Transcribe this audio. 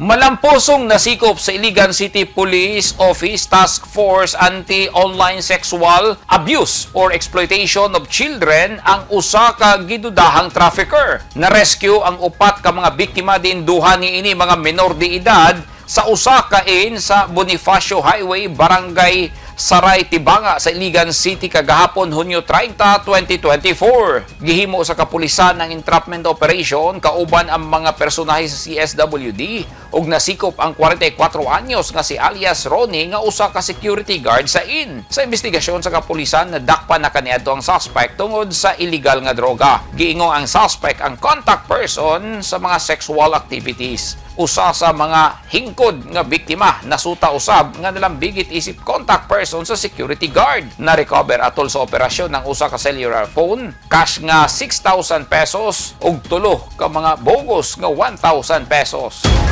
Malampusong nasikop sa Iligan City Police Office Task Force Anti-Online Sexual Abuse or Exploitation of Children ang usa ka gidudahang trafficker. Na-rescue ang upat ka mga biktima din duha ni ini mga menor de edad sa usa ka in sa Bonifacio Highway, Barangay Saray Tibanga sa Iligan City kagahapon Hunyo 30, 2024. Gihimo sa kapulisan ng entrapment operation kauban ang mga personahe sa CSWD ug nasikop ang 44 anyos nga si alias Ronnie nga usa ka security guard sa in. Sa investigasyon sa kapulisan nadakpa na kaniadto ang suspect tungod sa illegal nga droga. Giingo ang suspect ang contact person sa mga sexual activities usa sa mga hingkod nga biktima nasuta usab nga nalambigit isip contact person sa security guard na recover atol sa operasyon ng usa ka cellular phone cash nga 6,000 pesos ug tulo ka mga bogus nga 1,000 pesos